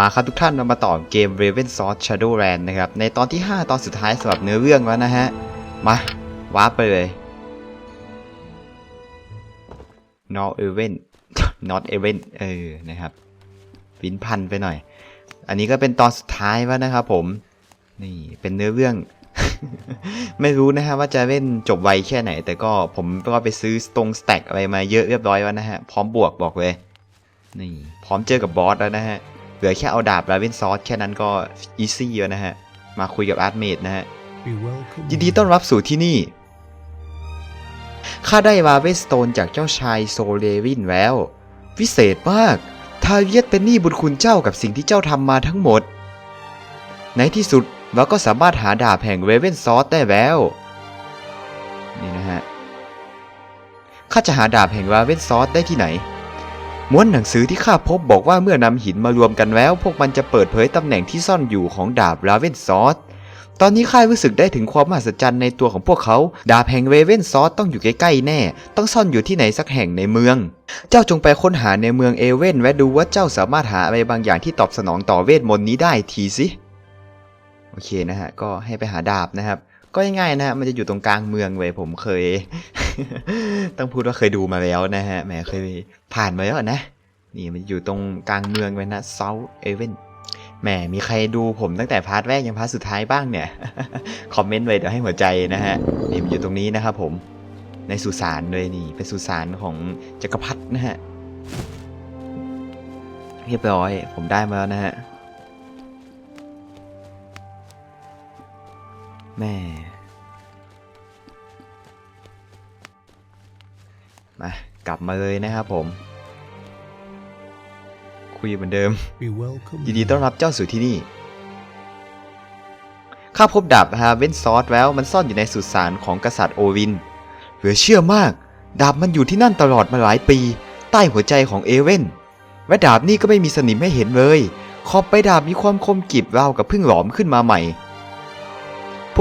มาครับทุกท่านเรามาต่อเกม Raven Sword Shadowland นะครับ ในตอนที่ 5 ตอนสุดท้ายสำหรับเนื้อเรื่องแล้วนะฮะ มาวาร์ปไปเลย Not even Not even เออ นะครับวินพันไปหน่อย อันนี้ก็เป็นตอนสุดท้ายแล้วนะครับผม นี่เป็นเนื้อเรื่อง ไม่รู้นะฮะว่าจะเล่นจบไวแค่ไหน แต่ก็ผมก็ไปซื้อตรงสแต็กอะไรมาเยอะเรียบร้อยแล้วนะฮะ พร้อมบวกบอกเลย นี่ พร้อมเจอกับบอสแล้วนะฮะ เหลือแค่เอาดาบลาเวนซอสแค่นั้นก็อีซี่แล้วนะฮะ มาคุยกับอาร์ตเมดนะฮะ Be welcome. ยินดีต้อนรับสู่ที่นี่ ข้าได้วาเวสโตนจากเจ้าชายโซเลวินแล้ว วิเศษมาก ทาเวียตเป็นหนี้บุญคุณเจ้ากับสิ่งที่เจ้าทำมาทั้งหมด ในที่สุดเราก็สามารถหาดาบแห่งเวเวนซอสได้แล้ว นี่นะฮะ ข้าจะหาดาบแห่งวาเวนซอสได้ที่ไหน ม้วนหนังสือที่ข้าพบบอกว่าเมื่อนำหินมารวมกันแล้ว พวกมันจะเปิดเผยตำแหน่งที่ซ่อนอยู่ของดาบราเวนซอสตอนนี้ข้ารู้สึกได้ถึงความมหัศจรรย์ในตัวของพวกเขา ดาบแห่งเวเวนซอสต้องอยู่ใกล้ๆแน่ ต้องซ่อนอยู่ที่ไหนสักแห่งในเมือง เจ้าจงไปค้นหาในเมืองเอเวนและดูว่าเจ้าสามารถหาอะไรบางอย่างที่ตอบสนองต่อเวทมนต์นี้ได้ทีสิ โอเคนะฮะ ก็ให้ไปหาดาบนะครับ ก็ง่ายๆนะฮะมันจะอยู่ตรงกลางเมืองเว้ยผมเคย ต้องพูดว่าเคยดูมาแล้วนะฮะแหมเคยผ่านมาแล้วนะ นี่มันอยู่ตรงกลางเมืองไว้นะเซาเอเวนแหมมีใครดูผมตั้งแต่พาร์ทแรกยันพาร์ทสุดท้ายบ้างเนี่ย คอมเมนต์ไว้เดี๋ยวให้หัวใจนะฮะนี่มันอยู่ตรงนี้นะครับผม ในสุสานเลยนี่ เป็นสุสานของจักรพรรดินะฮะ เรียบร้อยผมได้มาแล้วนะฮะ แม่มากลับมาเลยนะครับผม คุยเหมือนเดิม Be welcome. ยินดีต้อนรับเจ้าสู่ที่นี่ ข้าพบดาบฮาเวนซอสแล้วมันซ่อนอยู่ในสุสานของกษัตริย์โอวิน เหลือเชื่อมาก ดาบมันอยู่ที่นั่นตลอดมาหลายปี ใต้หัวใจของเอเวนและดาบนี่ก็ไม่มีสนิมให้เห็นเลย ขอบไปดาบมีความคมกริบราวกับเพิ่งหลอมขึ้นมาใหม่พ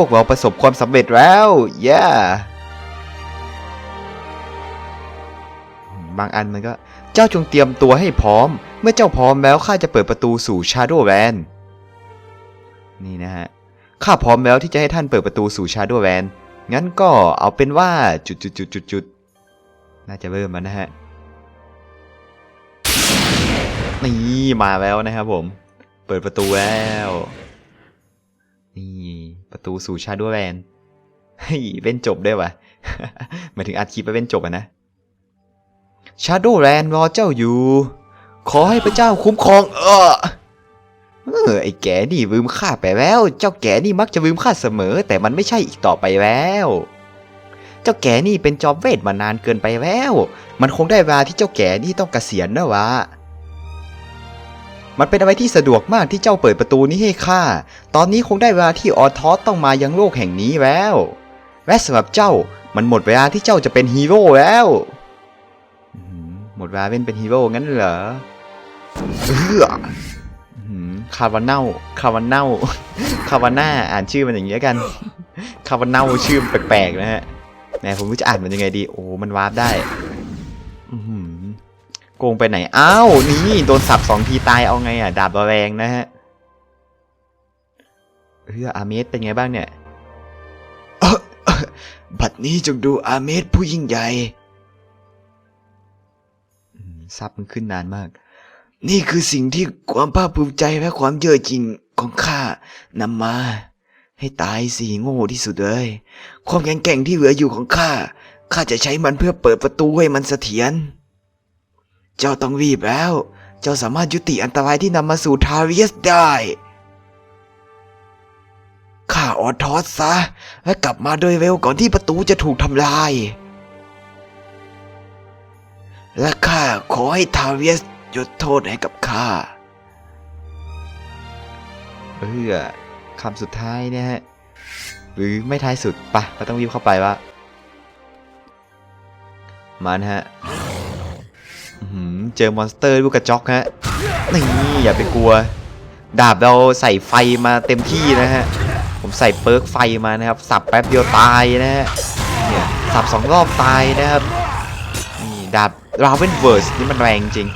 วกเราประสบความสำเร็จแล้วเย้บางอันมันก็ เจ้าจงเตรียมตัวให้พร้อม เมื่อเจ้าพร้อมแล้วข้าจะเปิดประตูสู่ชาโดว์แวนนี่นะฮะ ข้าพร้อมแล้วที่จะให้ท่านเปิดประตูสู่ชาโดว์แวนงั้นก็เอาเป็นว่าจุดจุดจุดจุดจุดน่าจะเริ่มแล้วนะฮะ นี่มาแล้วนะครับผม เปิดประตูแล้ว ประตูสู่ชาโดว์แวนเฮ้ยเว้นจบด้วยวะหมายถึงอัดคลิปไปเว้นจบอะนะชาโดว์แลนด์รอเจ้าอยู่ ขอให้พระเจ้าคุ้มครอง เออเออไอ้แกนี่ลืมข้าไปแล้ว เจ้าแกนี่มักจะลืมข้าเสมอ แต่มันไม่ใช่อีกต่อไปแล้ว เจ้าแกนี่เป็นจอมเวทมานานเกินไปแล้ว มันคงได้เวลาที่เจ้าแกนี่ต้องเกษียณแล้ววะ มันเป็นอะไรที่สะดวกมากที่เจ้าเปิดประตูนี้ให้ข้า ตอนนี้คงได้เวลาที่ออทอสต้องมายังโลกแห่งนี้แล้ว และสำหรับเจ้ามันหมดเวลาที่เจ้าจะเป็นฮีโร่แล้วหมดเวลาเป็นเป็นฮีโร่งั้นเหรอเอออื้อหือคาวาเน่าคาวาเน่าคาวาน่าอ่านชื่อมันอย่างนี้กัน คาวาเน่าชื่อแปลกๆนะฮะแหมผมไม่จะอ่านมันยังไงดี โอ้ มันวาร์ปได้ โกงไปไหน อ้าว นี่โดนสับสองทีตายเอาไงอะ ดาบระแวงนะฮะ เฮ้ยอาเมสเป็นไงบ้างเนี่ยเอ่อเอ่อบัดนี้จงดูอาเมสผู้ยิ่งใหญ่อืมซับมันขึ้นนานมาก นี่คือสิ่งที่ความภาคภูมิใจและความเย่อจริงของข้านำมา ให้ตายสิโง่ที่สุดเลย ความแข็งแกร่งที่เหลืออยู่ของข้า ข้าจะใช้มันเพื่อเปิดประตูให้มันเสถียร เจ้าต้องรีบแล้ว เจ้าสามารถยุติอันตรายที่นำมาสู่ทาเวียสได้ข้าออทอสซะ และกลับมาโดยเร็วก่อนที่ประตูจะถูกทำลาย และข้าขอให้ทาเวียสยกโทษให้กับข้าเออคำสุดท้ายเนี่ยฮะ หรือไม่ท้ายสุดปะเราต้องรีบเข้าไปว่ามานะฮะ เจอมอนสเตอร์ลูกกระจอกฮะนี่อย่าไปกลัว ดาบเราใส่ไฟมาเต็มที่นะฮะ ผมใส่เปิร์กไฟมานะครับ สับแป๊บเดียวตายนะฮะ เนี่ยสับสองรอบตายนะครับ นี่ดาบราเวนเวิร์สนี่มันแรงจริง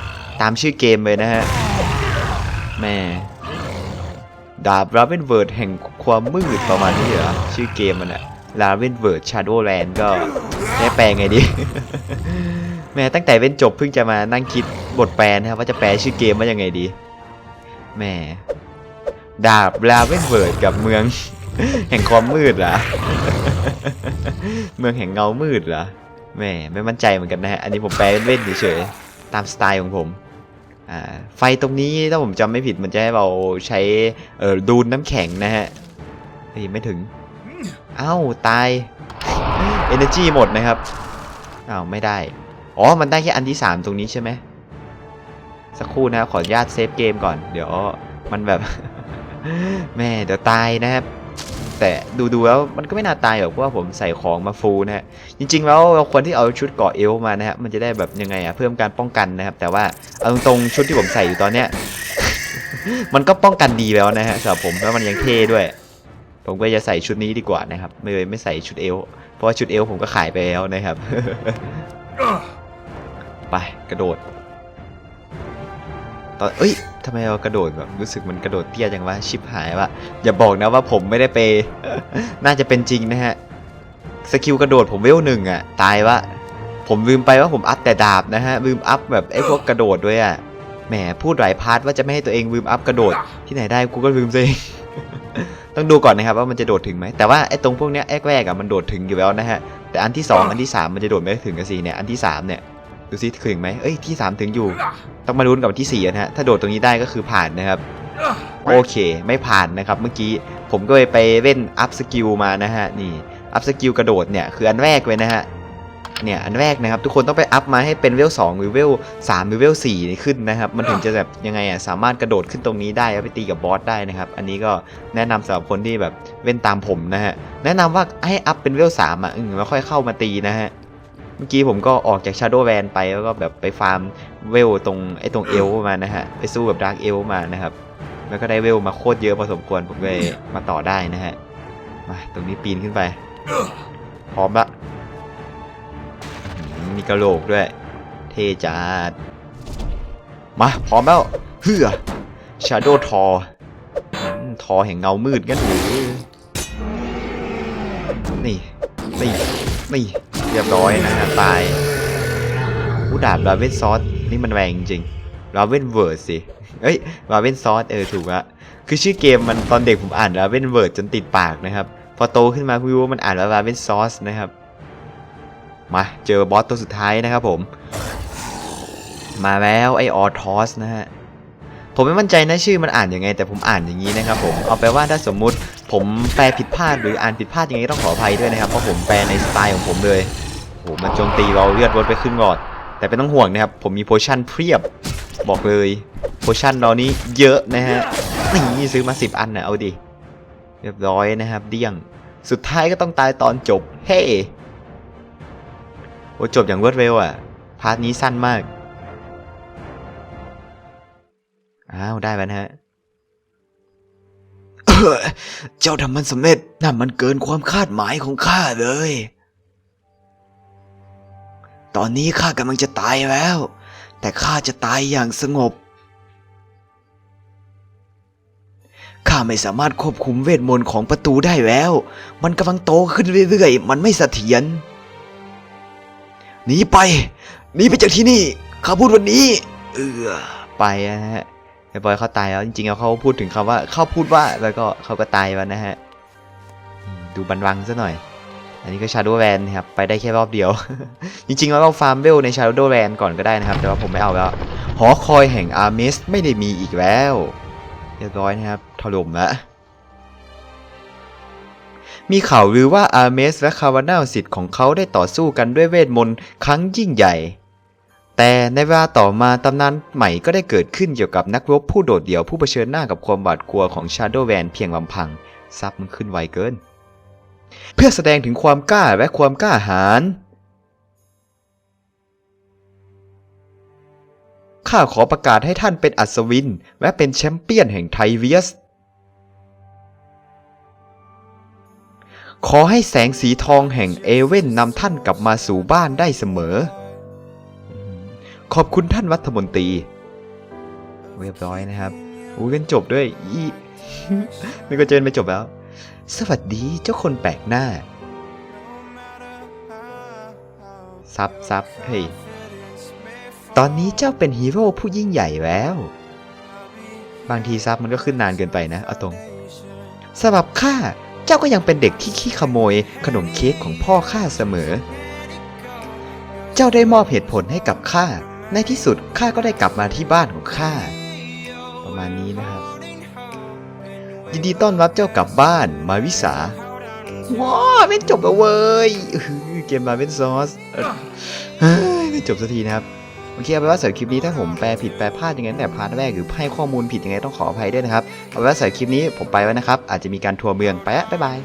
ตามชื่อเกมเลยนะฮะ แม่ดาบราเวนเวิร์ดแห่งความมืดประมาณนี้เหรอ ชื่อเกมมันอะลาเวนเวิร์ดชาร์โดแลนด์ก็แม่แปลงไงดี แม่ตั้งแต่เว้นจบเพิ่งจะมานั่งคิดบทแปลนะครับว่าจะแปลชื่อเกมว่ายังไงดีแม่ดาบลาเวนเวิร์ดกับเมือง แห่งความมืดเหรอเมืองแห่งเงามืดเหรอแม่ไม่มั่นใจเหมือนกันนะฮะอันนี้ผมแปลเล่นเฉยๆตามสไตล์ของผมอ่าไฟตรงนี้ถ้าผมจำไม่ผิดมันจะให้เราใช้ดูนน้ำแข็งนะฮะเฮ้ยไม่ถึงเอ้าตาย Energy หมดนะครับอ้าวไม่ได้ อ๋อ มันได้แค่อันที่ 3 ตรงนี้ใช่ไหม สักครู่นะครับขออนุญาตเซฟเกมก่อน เดี๋ยวมันแบบ แม่เดี๋ยวตายนะครับ แต่ดูๆแล้วมันก็ไม่น่าตายหรอกเพราะว่าผมใส่ของมาฟูลนะฮะ จริง ๆ แล้วเราควรที่เอาชุดเกาะเอลมานะฮะ มันจะได้แบบยังไงอะเพิ่มการป้องกันนะครับ แต่ว่าเอาตรงๆชุดที่ผมใส่อยู่ตอนเนี้ย มันก็ป้องกันดีแล้วนะฮะสำหรับผมแล้วมันยังเท่ด้วย ผมก็จะใส่ชุดนี้ดีกว่านะครับ ไม่เลยไม่ใส่ชุดเอล เพราะว่าชุดเอลผมก็ขายไปแล้วนะครับ ไปกระโดดตอนเอ้ยทำไมเรากระโดดแบบรู้สึกมันกระโดดเตี้ยจังวะชิปหายวะอย่าบอกนะว่าผมไม่ได้ไปน่าจะเป็นจริงนะฮะสกิลกระโดดผมเวลหนึ่งอะตายวะผมลืมไปว่าผมอัพแต่ดาบนะฮะลืมอัพแบบไอ้พวกกระโดดด้วยอะแหมพูดหลายพาร์ทว่าจะไม่ให้ตัวเองลืมอัพกระโดดที่ไหนได้กูก็ลืมตัวเองต้องดูก่อนนะครับว่ามันจะโดดถึงไหมแต่ว่าไอ้ตรงพวกเนี้ยแรกๆอะมันโดดถึงอยู่แล้วนะฮะแต่อันที่สองอันที่สามมันจะโดดไม่ถึงกันสิเนี่ยอันที่สามเนี่ย ดูซิถึงไหมเอ้ยที่สามถึงอยู่ ต้องมาลุ้นกับที่4นะฮะถ้าโดดตรงนี้ได้ก็คือผ่านนะครับโอเคไม่ผ่านนะครับเมื่อกี้ผมก็เลยไปเล่นอัพสกิลมานะฮะนี่อัพสกิลกระโดดเนี่ยคืออันแรกเลยนะฮะเนี่ยอันแรกนะครับทุกคนต้องไปอัพมาให้เป็นเวล2หรือเวล3หรือเวล4นี่ขึ้นนะครับมันถึงจะแบบยังไงอะสามารถกระโดดขึ้นตรงนี้ได้แล้วไปตีกับบอสได้นะครับอันนี้ก็แนะนำสำหรับคนที่แบบเล่นตามผมนะฮะแนะนำว่าให้อัพเป็นเวล3อะอืมแล้วค่อยเข้ามาตีนะฮะ มื่อกี้ผมก็ออกจาก Shadow Van ไปแล้วก็แบบไปฟาร์มเวลตรงไอ้ตรงเอลมานะฮะ ไปสู้กับดาร์กเอลมานะครับ แล้วก็ได้เวลมาโคตรเยอะพอสมควรผมเลยมาต่อได้นะฮะ มาตรงนี้ปีนขึ้นไป พร้อมละมีกระโหลกด้วย เทจัดมาพร้อมแล้วเฮือ Shadow ทอทอแห่งเงามืดกันหรือนี่ นี่ นี่ เรียบร้อยนะฮะตายผู้ดาบราเวนซอสนี่มันแรงจริงราเวนเวิร์ดสิเอ้ยราเวนซอสเออถูกละคือชื่อเกมมันตอนเด็กผมอ่านราเวนเวิร์ดจนติดปากนะครับ พอโตขึ้นมาพิ่ว่ามันอ่านว่าราเวนซอสนะครับ มาเจอบอสตัวสุดท้ายนะครับผม มาแล้วไอออทอสนะฮะผมไม่มั่นใจนะชื่อมันอ่านยังไง แต่ผมอ่านอย่างนี้นะครับผมเอาไปว่าถ้าสมมุติ ผมแปลผิดพลาดหรืออ่านผิดพลาดยังไงต้องขออภัยด้วยนะครับเพราะผมแปลในสไตล์ของผมเลยโหมันโจมตีเราเลือดลดไปครึ่งหลอด แต่ไม่ต้องห่วงนะครับ ผมมีโพชั่นเพียบบอกเลยโพชั่นเรานี้เยอะนะฮะนี่ซื้อมา10อันนะเอาดิเรียบร้อยนะครับ เดี้ยงสุดท้ายก็ต้องตายตอนจบ เฮ้โอ้จบอย่างรวดเร็วอะ พาร์ทนี้สั้นมาก อ้าว ได้แล้วนะฮะ เจ้าทำมันสำเร็จนั่นมันเกินความคาดหมายของข้าเลย ตอนนี้ข้ากำลังจะตายแล้ว แต่ข้าจะตายอย่างสงบ ข้าไม่สามารถควบคุมเวทมนต์ของประตูได้แล้ว มันกำลังโตขึ้นเรื่อยๆ มันไม่เสถียร หนีไป หนีไปจากที่นี่ ข้าพูดวันนี้ เออ ไปฮะ ไอ้บอยเขาตายแล้วจริงๆเขาพูดถึงคำว่าเขาพูดว่าแล้วก็เขาก็ตายแล้วนะฮะดูบันวังซะหน่อย อันนี้ก็ชา d ด w แวนครับไปได้แค่รอบเดียว จริงๆแล้วเราฟาร์มเวลในชา d ด w แวนก่อนก็ได้นะครับ แต่ว่าผมไม่เอาแล้วหอคอยแห่งอาร์เมสไม่ได้มีอีกแล้วเรียบร้อยนะครับถล่มล้วมีข่าวลือว่าอาร์เมสและคาวานาสิทธิ์ของเขาได้ต่อสู้กันด้วยเวทมนต์ครั้งยิ่งใหญ่ แต่ในเวลาต่อมาตำนานใหม่ก็ได้เกิดขึ้นเกี่ยวกับนักรบผู้โดดเดี่ยวผู้เผชิญหน้ากับความหวาดกลัวของ Shadow Van เพียงลำพังซับมันขึ้นไวเกิน เพื่อแสดงถึงความกล้าและความกล้าหาญข้าขอประกาศให้ท่านเป็นอัศวิน และเป็นแชมเปี้ยนแห่งไทเวียส ขอให้แสงสีทองแห่งเอเว่นนำท่านกลับมาสู่บ้านได้เสมอ ขอบคุณท่านรัฐมนตรี เรียบร้อยนะครับอู้กันจบด้วยอีไม่ก็เจอไปจบแล้ว สวัสดีเจ้าคนแปลกหน้า ซับซับเฮ้ย ตอนนี้เจ้าเป็นฮีโร่ผู้ยิ่งใหญ่แล้ว บางทีซับมันก็ขึ้นนานเกินไปนะเอาตรงสำหรับข้าเจ้าก็ยังเป็นเด็กที่ขี้ขโมย ขนมเค้กของพ่อข้าเสมอ เจ้าได้มอบเหตุผลให้กับข้า ในที่สุดข้าก็ได้กลับมาที่บ้านของข้า ประมาณนี้นะครับ ยินดีต้อนรับเจ้ากลับบ้านมาวิสาว้าไม่จบแล้วเว้ยเกมมาเป็นซอสเอ้ยเฮ้ยไม่จบสักทีนะครับโอเคเอาเป็นว่าสำหรับคลิปนี้ถ้าผมแปลผิดแปลพลาดยังไงตั้งแต่พาร์ทแรกหรือให้ข้อมูลผิดยังไงต้องขออภัยด้วยนะครับเอาเป็นว่าสำหรับคลิปนี้ผมไปแล้วนะครับ อาจจะมีการทัวร์เมืองไปละบ๊ายบาย